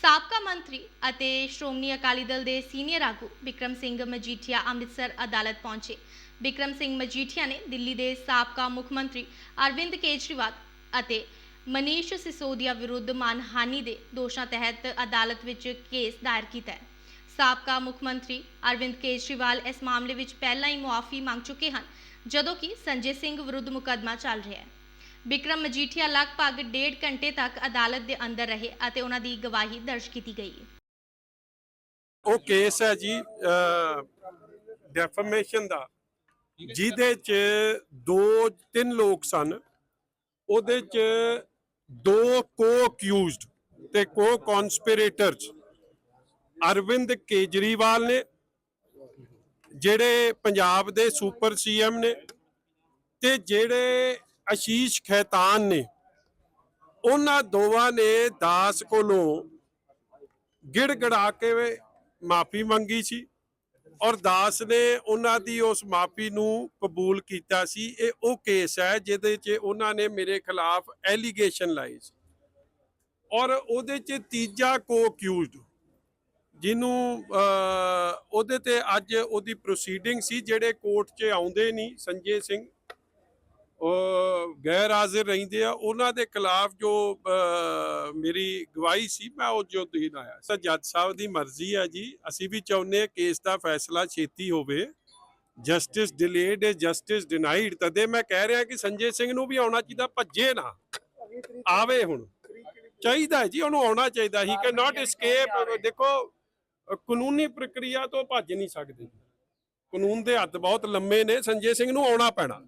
ਸਾਬਕਾ ਮੰਤਰੀ ਅਤੇ ਸ਼੍ਰੋਮਣੀ ਅਕਾਲੀ ਦਲ ਦੇ ਸੀਨੀਅਰ ਆਗੂ ਵਿਕਰਮ ਸਿੰਘ ਮਜੀਠੀਆ ਅੰਮ੍ਰਿਤਸਰ ਅਦਾਲਤ ਪਹੁੰਚੇ। ਵਿਕਰਮ ਸਿੰਘ ਮਜੀਠੀਆ ਨੇ ਦਿੱਲੀ ਦੇ ਸਾਬਕਾ ਮੁੱਖ ਮੰਤਰੀ ਅਰਵਿੰਦ ਕੇਜਰੀਵਾਲ ਅਤੇ ਮਨੀਸ਼ ਸਿਸੋਦੀਆ ਵਿਰੁੱਧ ਮਾਨਹਾਨੀ ਦੇ ਦੋਸ਼ਾਂ ਤਹਿਤ ਅਦਾਲਤ ਵਿੱਚ ਕੇਸ ਦਾਇਰ ਕੀਤਾ ਹੈ। ਸਾਬਕਾ ਮੁੱਖ ਮੰਤਰੀ ਅਰਵਿੰਦ ਕੇਜਰੀਵਾਲ ਇਸ ਮਾਮਲੇ ਵਿੱਚ ਪਹਿਲਾਂ ਹੀ ਮੁਆਫੀ ਮੰਗ ਚੁੱਕੇ ਹਨ, ਜਦੋਂ ਕਿ ਸੰਜੇ ਸਿੰਘ ਵਿਰੁੱਧ ਮੁਕੱਦਮਾ ਚੱਲ ਰਿਹਾ ਹੈ। ਬਿਕਰਮ ਮਜੀਠੀਆ ਲਗਭਗ ਡੇਢ ਘੰਟੇ ਤੱਕ ਅਦਾਲਤ ਦੇ ਅੰਦਰ ਰਹੇ ਅਤੇ ਉਹਨਾਂ ਦੀ ਗਵਾਹੀ ਦਰਜ ਕੀਤੀ ਗਈ। ਉਹ ਕੇਸ ਹੈ ਜੀ ਡੈਫਰਮੇਸ਼ਨ ਦਾ। ਜਿਹਦੇ ਚ ਦੋ, ਤਿੰਨ ਲੋਕ ਸਨ। ਉਹਦੇ ਚ ਦੋ ਕੋ ਅਕਿਊਜ਼ਡ ਤੇ ਕੋ ਕਨਸਪੀਰੇਟਰਸ ਅਰਵਿੰਦ ਕੇਜਰੀਵਾਲ ਨੇ, ਜਿਹੜੇ ਪੰਜਾਬ ਦੇ ਸੁਪਰ ਸੀਐਮ ਨੇ ਤੇ ਜਿਹੜੇ ਅਸ਼ੀਸ਼ ਖੈਤਾਨ ਨੇ। ਉਹਨਾਂ ਦੋਵਾਂ ਨੇ ਦਾਸ ਕੋਲੋਂ ਗਿੜਗੜਾ ਕੇ ਮਾਫੀ ਮੰਗੀ ਸੀ ਔਰ ਦਾਸ ਨੇ ਉਹਨਾਂ ਦੀ ਉਸ ਮਾਫੀ ਨੂੰ ਕਬੂਲ ਕੀਤਾ ਸੀ। ਇਹ ਉਹ ਕੇਸ ਹੈ ਜਿਹਦੇ 'ਚ ਉਹਨਾਂ ਨੇ ਮੇਰੇ ਖਿਲਾਫ ਐਲੀਗੇਸ਼ਨ ਲਾਈ ਸੀ। ਔਰ ਉਹਦੇ 'ਚ ਤੀਜਾ ਕੋ ਅਕਿਊਜ਼ਡ ਜਿਹਨੂੰ ਅਹ, ਉਹਦੇ ਤੇ ਅੱਜ ਉਹਦੀ ਪ੍ਰੋਸੀਡਿੰਗ ਸੀ ਜਿਹੜੇ ਕੋਰਟ 'ਚ ਆਉਂਦੇ ਨਹੀਂ ਸੰਜੇ ਸਿੰਘ। ਉਹ ਗੈਰ ਹਾਜ਼ਰ ਰਹਿੰਦੇ ਆ, ਉਹਨਾਂ ਦੇ ਖਿਲਾਫ ਜੋ ਮੇਰੀ ਗਵਾਹੀ ਸੀ, ਮੈਂ ਉਹ ਜੋ ਦੇਣ ਲਾਇਆ ਸਰ, ਜੱਜ ਸਾਹਿਬ ਦੀ ਮਰਜ਼ੀ ਹੈ ਜੀ। ਅਸੀਂ ਵੀ ਚਾਹੁੰਦੇ ਹਾਂ ਕੇਸ ਦਾ ਫੈਸਲਾ ਛੇਤੀ ਹੋਵੇ। Justice delayed is justice denied. ਤਦੇ ਮੈਂ ਕਹਿ ਰਿਹਾ ਕਿ ਸੰਜੇ ਸਿੰਘ ਨੂੰ ਵੀ ਆਉਣਾ ਚਾਹੀਦਾ, ਭੱਜੇ ਨਾ। ਆਵੇ ਹੁਣ। ਚਾਹੀਦਾ ਜੀ, ਉਹਨੂੰ ਆਉਣਾ ਚਾਹੀਦਾ। ਹੀ ਕੈਨ ਨਾਟ escape ਦੇਖੋ, ਕਾਨੂੰਨੀ ਪ੍ਰਕਿਰਿਆ ਤੋਂ ਭੱਜ ਨਹੀਂ ਸਕਦੇ। ਕਾਨੂੰਨ ਦੇ ਹੱਥ ਬਹੁਤ ਲੰਮੇ ਨੇ। ਸੰਜੇ ਸਿੰਘ ਨੂੰ ਆਉਣਾ ਪੈਣਾ।